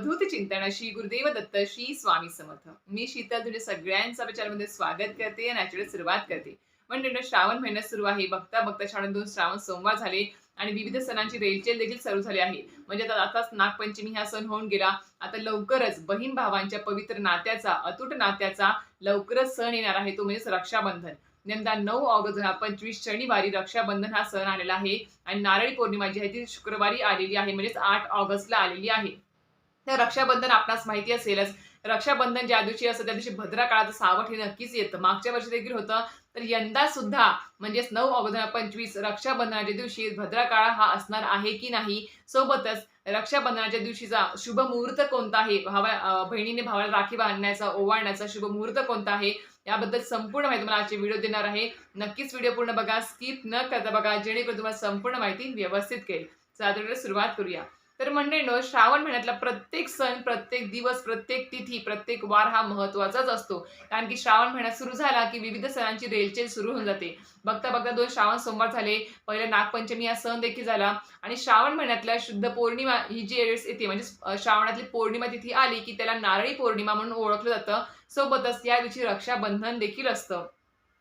अवधूत चिंतन श्री गुरुदेव दत्त श्री स्वामी समर्थ. मी शीतल तुझ्या सगळ्यांचा आपल्या स्वागत करते आणि ऍक्च्युली सुरुवात करते. म्हणजे श्रावण महिना सुरू आहे. बघता बघता श्रावण दोन श्रावण सोमवार झाले आणि विविध सणांची रेलचेल देखील सुरू झाली आहे. म्हणजे आता आताच नागपंचमी हा सण होऊन गेला. आता लवकरच बहीण भावांच्या पवित्र नात्याचा अतूट नात्याचा लवकरच सण येणार आहे. तो म्हणजेच रक्षाबंधन. यंदा नऊ ऑगस्ट दोन हजार पंचवीस शनिवारी रक्षाबंधन हा सण आलेला आहे. आणि नारळी पौर्णिमा जी आहे ती शुक्रवारी आलेली आहे. म्हणजेच आठ ऑगस्टला आलेली आहे. तर रक्षाबंधन आपणास माहिती असेलच. रक्षाबंधन ज्या दिवशी असतं त्या दिवशी भद्रा काळाचं सावट हे नक्कीच येतं. मागच्या वर्षी देखील होतं. तर यंदा सुद्धा म्हणजेच नऊ ऑगस्ट पंचवीस रक्षाबंधनाच्या दिवशी भद्रा काळ हा असणार आहे की नाही सोबतच रक्षाबंधनाच्या दिवशीचा शुभ मुहूर्त कोणता आहे भावा बहिणीने भावाला राखी बांधण्याचा ओवाळण्याचा शुभ मुहूर्त कोणता आहे याबद्दल संपूर्ण माहिती मला आजचे व्हिडिओ देणार आहे. नक्कीच व्हिडिओ पूर्ण बघा स्किप न करता बघा जेणेकरून तुम्हाला संपूर्ण माहिती व्यवस्थित कळेल. चला सुरुवात करूया. तर मंडळीनो श्रावण महिन्यातला प्रत्येक सण प्रत्येक दिवस प्रत्येक तिथी प्रत्येक वार हा महत्वाचाच असतो. कारण की श्रावण महिना सुरू झाला की विविध सणांची रेलचेल सुरू होऊन जाते. बघता बघता दोन श्रावण सोमवार झाले पहिले नागपंचमी हा सण देखील झाला आणि श्रावण महिन्यातल्या शुद्ध पौर्णिमा ही जी वेळेस येते म्हणजे श्रावणातली पौर्णिमा तिथी आली की त्याला नारळी पौर्णिमा म्हणून ओळखलं जातं. सोबतच या दिवशी रक्षाबंधन देखील असतं.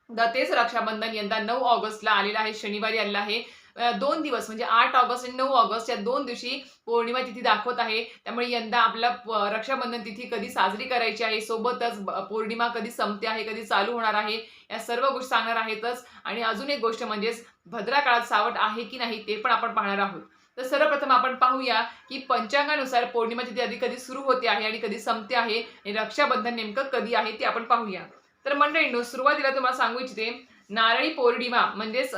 तेच रक्षाबंधन यंदा नऊ ऑगस्टला आलेलं आहे शनिवारी आलेलं आहे. दोन दिवस म्हणजे आठ ऑगस्ट आणि नऊ ऑगस्ट या दोन दिवशी पौर्णिमा तिथी दाखवत आहे. त्यामुळे यंदा आपला प- रक्षाबंधन तिथी कधी साजरी करायची आहे सोबतच पौर्णिमा कधी संपते आहे कधी चालू होणार आहे या सर्व गोष्टी सांगणार आहेतच. आणि अजून एक गोष्ट म्हणजेच भद्रा काळात सावट आहे की नाही ते पण आपण पाहणार आहोत. तर सर्वप्रथम आपण पाहूया की पंचांगानुसार पौर्णिमा तिथी आधी कधी सुरू होते आहे आणि कधी संपते आहे आणि रक्षाबंधन नेमकं कधी आहे ते आपण पाहूया. तर मंडळींनो सुरुवातीला तुम्हाला सांगू इच्छिते नारळी पौर्णिमा म्हणजेच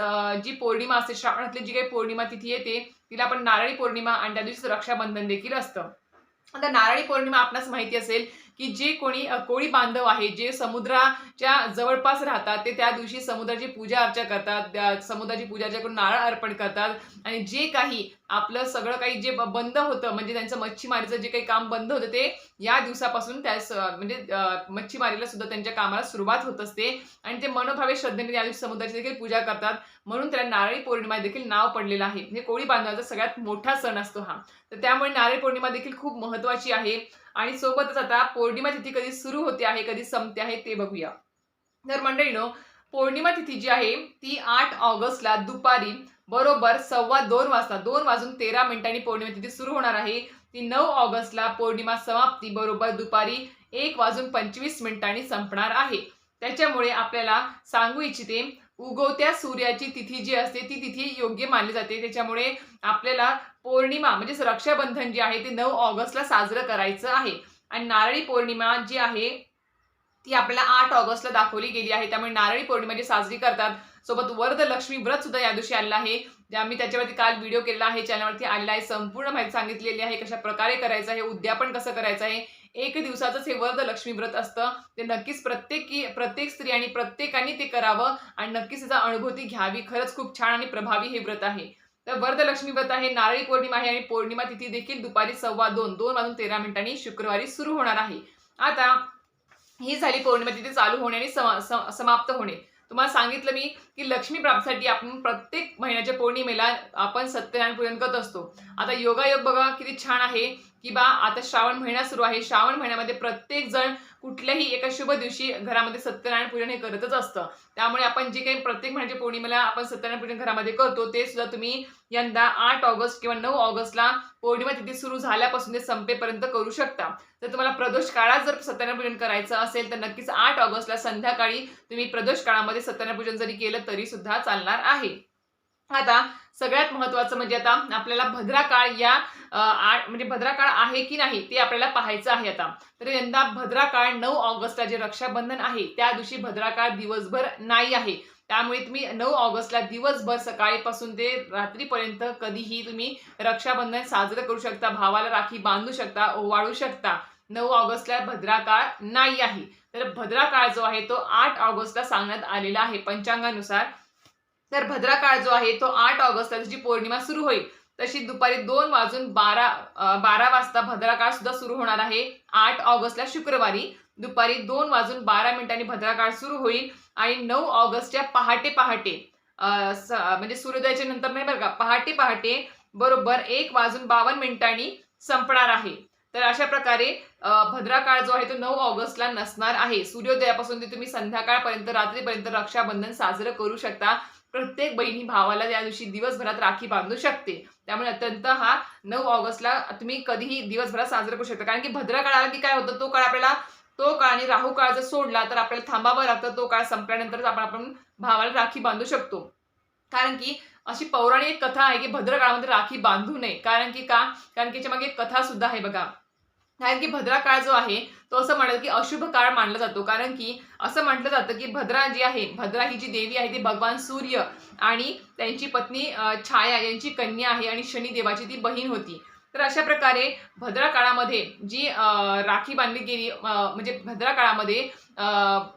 जी पौर्णिमा असते श्रावणातली जी काही पौर्णिमा तिथी येते तिला आपण नारळी पौर्णिमा आणि त्या दिवशी रक्षाबंधन देखील असतं. आता नारळी पौर्णिमा आपणास माहिती असेल की जे कोणी कोळी बांधव आहे जे समुद्राच्या जवळपास राहतात ते त्या दिवशी समुद्राची पूजा अर्चा करतात समुद्राची पूजा अर्चा करून नारळ अर्पण करतात. आणि जे काही आपलं सगळं काही जे बंद होतं म्हणजे त्यांचं मच्छीमारीचं जे काही काम बंद होतं ते या दिवसापासून त्या म्हणजे मच्छीमारीला सुद्धा त्यांच्या कामाला सुरुवात होत असते. आणि ते मनोभावे श्रद्धेने या दिवशी समुद्राची देखील पूजा करतात. म्हणून त्याला नारळी पौर्णिमा देखील नाव पडलेलं आहे. म्हणजे कोळी बांधवाचा सगळ्यात मोठा सण असतो हा. तर त्यामुळे नारळी पौर्णिमा देखील खूप महत्वाची आहे. आणि सोबतच आता पौर्णिमा तिथी कधी सुरू होते आहे कधी संपते आहे ते बघूया. तर मंडळीनो पौर्णिमा तिथी जी आहे ती आठ ऑगस्टला दुपारी बरोबर सव्वा दोन वाजता दोन वाजून तेरा मिनिटांनी पौर्णिमा तिथी सुरू होणार आहे. ती नऊ ऑगस्टला पौर्णिमा समाप्ती बरोबर दुपारी एक वाजून पंचवीस मिनिटांनी संपणार आहे. त्याच्यामुळे आपल्याला सांगू इच्छिते उगवत्या सूर्याची तिथी जी असते ती तिथी योग्य मानली जाते. त्याच्यामुळे आपल्याला पौर्णिमा म्हणजेच रक्षाबंधन जे आहे ते नऊ ऑगस्टला साजरं करायचं आहे. आणि नारळी पौर्णिमा जी आहे ती आपल्याला आठ ऑगस्टला दाखवली गेली आहे. त्यामुळे नारळी पौर्णिमा जी साजरी करतात सोबत वरद लक्ष्मी व्रत सुद्धा या दिवशी आलेलं आहे. ज्या मी त्याच्यावरती काल व्हिडिओ केलेला आहे चॅनलवरती आलेला आहे. संपूर्ण माहिती सांगितलेली आहे कशा प्रकारे करायचं आहे उद्यापन कसं करायचं आहे. एक दिवसाचंच हे वरद लक्ष्मी व्रत असतं. ते नक्कीच प्रत्येकी प्रत्येक स्त्री आणि प्रत्येकाने ते करावं. आणि नक्कीच त्याचा अनुभूती घ्यावी. खरंच खूप छान आणि प्रभावी हे व्रत आहे. तर वरदलक्ष्मी व्रत आहे नारळी पौर्णिमा आहे आणि पौर्णिमा तिथी देखील दुपारी सव्वा दोन दोन वाजून तेरा मिनिटांनी शुक्रवारी सुरू होणार आहे. आता ही झाली पौर्णिमा तिथे चालू होणे आणि समा- सम- समाप्त होणे. तुम्हाला सांगितलं मी की लक्ष्मी प्राप्तीसाठी आपण प्रत्येक महिन्याच्या पौर्णिमेला आपण सत्यनारायण पूजन करत असतो. आता योगायोग बघा किती छान आहे. की बा आता श्रावण महिना सुरू आहे. श्रावण महिन्यामध्ये प्रत्येक जण कुठल्याही एका शुभ दिवशी घरामध्ये सत्यनारायण पूजन हे करतच असतं. त्यामुळे आपण जे काही प्रत्येक म्हणजे पौर्णिमेला आपण सत्यनारायण पूजन घरामध्ये करतो ते सुद्धा तुम्ही यंदा आठ ऑगस्ट किंवा नऊ ऑगस्टला पौर्णिमा तिथी सुरू झाल्यापासून ते संपेपर्यंत करू शकता. तर तुम्हाला प्रदोष काळात जर सत्यनारायण पूजन करायचं असेल तर नक्कीच आठ ऑगस्टला संध्याकाळी तुम्ही प्रदोष काळामध्ये सत्यनारायण पूजन जरी केलं तरी सुद्धा चालणार आहे. आता सगळ्यात महत्वाचं म्हणजे आता आपल्याला भद्रा काळ या आठ म्हणजे भद्रा काळ आहे की नाही ते आपल्याला पाहायचं आहे आता. तर यंदा भद्रा काळ नऊ ऑगस्टला जे रक्षाबंधन आहे त्या दिवशी भद्रा काळ दिवसभर नाही आहे. त्यामुळे तुम्ही नऊ ऑगस्टला दिवसभर सकाळीपासून ते रात्रीपर्यंत कधीही तुम्ही रक्षाबंधन साजरं करू शकता भावाला राखी बांधू शकता ओवाळू शकता. नऊ ऑगस्टला भद्रा काळ नाही आहे. तर भद्रा काळ जो आहे तो आठ ऑगस्टला सांगण्यात आलेला आहे पंचांगानुसार. तर भद्रा काळ जो आहे तो आठ ऑगस्टला जी पौर्णिमा सुरू होईल. तशी दुपारी दोन वाजून बारा बारा वाजता भद्रा काळ सुद्धा सुरू होणार आहे. आठ ऑगस्टला शुक्रवारी. दुपारी दोन वाजून बारा मिनिटांनी भद्रा काळ सुरू होईल आणि नऊ ऑगस्टच्या पहाटे पहाटे स- म्हणजे सूर्योदयाच्या नंतर नाही बरं का पहाटे पहाटे बरोबर एक वाजून बावन्न मिनिटांनी संपणार आहे. तर अशा प्रकारे भद्राकाळ भद्रा काळ जो आहे तो नऊ ऑगस्टला नसणार आहे. सूर्योदयापासून ते तुम्ही संध्याकाळपर्यंत रात्रीपर्यंत रक्षाबंधन साजरं करू शकता. प्रत्येक बहिणी भावाला त्या दिवशी दिवसभरात राखी बांधू शकते. त्यामुळे अत्यंत हा नऊ ऑगस्टला तुम्ही कधीही दिवसभरात साजरा करू शकता. कारण की भद्रा काळाला की काय होतं? तो काळ आपल्याला तो काळ आणि राहू काळ जर सोडला तर आपल्याला थांबावं लागतं. तो काळ संपल्यानंतरच आपण आपण भावाला राखी बांधू शकतो. कारण की अशी पौराणिक कथा आहे की भद्र काळामध्ये राखी बांधू नये. कारण की का? कारण की याच्या मागे एक कथा सुद्धा आहे बघा. कारण की भद्रा काळ जो आहे तो असं म्हणत की अशुभ काळ मानला जातो. कारण की असं म्हटलं जातं की भद्रा जी आहे भद्रा ही जी देवी आहे ती भगवान सूर्य आणि त्यांची पत्नी छाया यांची कन्या आहे आणि शनिदेवाची ती बहीण होती. तर अशा प्रकारे भद्रा काळामध्ये जी राखी बांधली गेली म्हणजे भद्रा काळामध्ये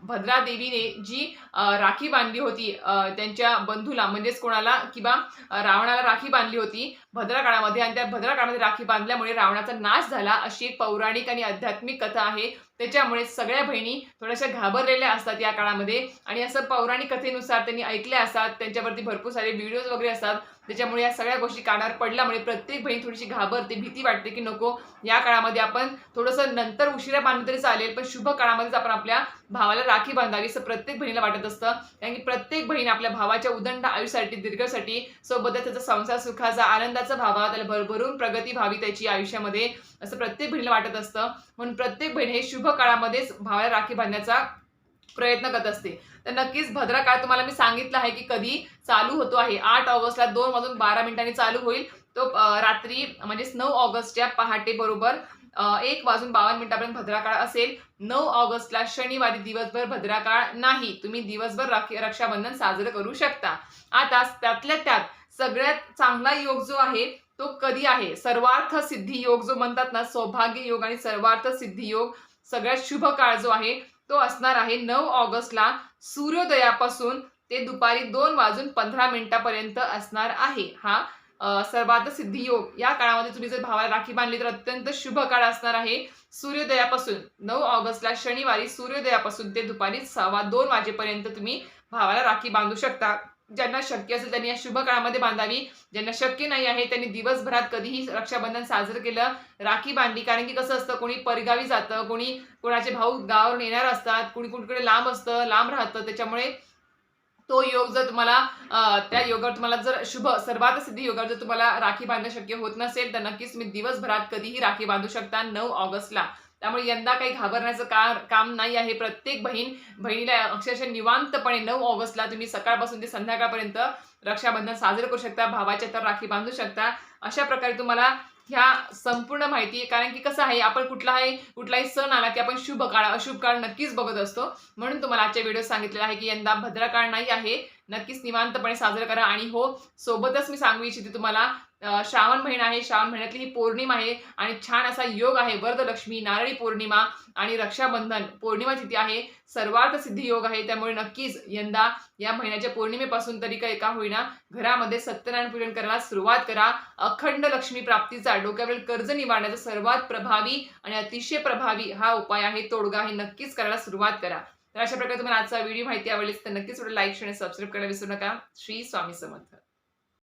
भद्रा देवीने जी राखी बांधली होती त्यांच्या बंधूला म्हणजेच कोणाला किंवा रावणाला राखी बांधली होती भद्राकाळामध्ये आणि त्या भद्राकाळामध्ये राखी बांधल्यामुळे रावणाचा नाश झाला अशी एक पौराणिक आणि आध्यात्मिक कथा आहे. त्याच्यामुळे सगळ्या बहिणी थोड्याशा घाबरलेल्या असतात या काळामध्ये आणि असं पौराणिक कथेनुसार त्यांनी ऐकल्या असतात. त्यांच्यावरती भरपूर सारे व्हिडिओज वगैरे असतात. त्याच्यामुळे या सगळ्या गोष्टी कानावर पडल्यामुळे प्रत्येक बहीण थोडीशी घाबरते भीती वाटते की नको. या काळामध्ये आपण थोडंसं नंतर उशिरा बांधलं तरी चालेल पण शुभ काळामध्येच आपण आपल्या भावाला राखी बांधावी असं प्रत्येक बहिणीला वाटत असतं. कारण की प्रत्येक बहीण आपल्या भावाच्या उदंड आयुष्यासाठी दीर्घसाठी सोबतच त्याचा संसार सुखाचा आनंदाचा भावा त्याला भरभरून प्रगती व्हावी त्याची आयुष्यामध्ये असं प्रत्येक बहिणीला वाटत असतं. म्हणून प्रत्येक बहीण हे शुभ काळामध्येच भावाला राखी बांधण्याचा प्रयत्न करत असते. तर नक्कीच भद्रा काळ तुम्हाला मी सांगितलं आहे की कधी चालू होतो आहे. आठ ऑगस्टला दोन वाजून बारा मिनिटांनी चालू होईल. तो रात्री म्हणजेच नऊ ऑगस्टच्या पहाटे बरोबर एक वाजून बावन्न मिनिटापर्यंत भद्राकाळ असेल. नऊ ऑगस्टला शनिवारी दिवसभर भद्राकाळ नाही. तुम्ही दिवसभर रक्षाबंधन साजरं करू शकता. आता त्यातल्या त्यात सगळ्यात चांगला योग जो आहे तो कधी आहे? सर्वार्थ सिद्धी योग जो म्हणतात ना सौभाग्य योग आणि सर्वार्थ सिद्धी योग सगळ्यात शुभ काळ जो आहे तो असणार आहे नऊ ऑगस्टला सूर्योदयापासून ते दुपारी दोन वाजून पंधरा मिनिटापर्यंत असणार आहे. हा सर्वात सिद्धी योग. या काळामध्ये तुम्ही जर भावाला राखी बांधली तर अत्यंत शुभ काळ असणार आहे सूर्योदयापासून. नऊ ऑगस्टला शनिवारी सूर्योदयापासून ते दुपारी सव्वा दोन वाजेपर्यंत तुम्ही भावाला राखी बांधू शकता. ज्यांना शक्य असेल त्यांनी या शुभ काळामध्ये बांधावी. ज्यांना शक्य नाही आहे त्यांनी दिवसभरात कधीही रक्षाबंधन साजरं केलं राखी बांधली. कारण की कसं असतं कोणी परगावी जातं कोणी कोणाचे भाऊ गावावर येणार असतात कोणी कुणीकडे लांब असतं लांब राहतं. त्याच्यामुळे तो योग जर तुम्हाला त्या योगावर तुम्हाला जर शुभ सर्वात सिद्धी योगावर जर तुम्हाला राखी बांधणं शक्य होत नसेल तर नक्कीच तुम्ही दिवसभरात कधीही राखी बांधू शकता नऊ ऑगस्टला. त्यामुळे यंदा काही घाबरण्याचं का काम नाही आहे. प्रत्येक बहीण बहिणीला अक्षरशः निवांतपणे नऊ ऑगस्टला तुम्ही सकाळपासून ते संध्याकाळपर्यंत रक्षाबंधन साजरं करू शकता भावाच्या तर राखी बांधू शकता. अशा प्रकारे तुम्हाला ह्या संपूर्ण माहिती आहे कारण की कसं आहे आपण कुठलाही कुठलाही सण आला की आपण शुभ काळ अशुभ काळ नक्कीच बघत असतो. म्हणून तुम्हाला आजच्या व्हिडिओ सांगितलेला आहे की यंदा भद्रकाळ नाही आहे. नक्कीच निवांतपणे साजरं करा. आणि हो सोबतच मी सांगू इच्छिते तुम्हाला श्रावण महिना आहे. श्रावण महिन्यातली ही पौर्णिमा आहे आणि छान असा योग आहे. वरदलक्ष्मी नारळी पौर्णिमा आणि रक्षाबंधन पौर्णिमा तिथी आहे. सर्वार्थ सिद्धी योग आहे. त्यामुळे नक्कीच यंदा या महिन्याच्या पौर्णिमेपासून तरी काही का होईना घरामध्ये सत्यनारायण पूजन करायला सुरुवात करा. अखंड लक्ष्मी प्राप्तीचा डोक्यावरील कर्ज निवारण्याचा सर्वात प्रभावी आणि अतिशय प्रभावी हा उपाय आहे. तोडगा हे नक्कीच करायला सुरुवात करा. तर अशा प्रकारे तुम्हाला आजचा व्हिडिओ माहिती आवडली तर नक्कीच लाईक शेअर सबस्क्राईब करायला विसरू नका. श्री स्वामी समर्थ.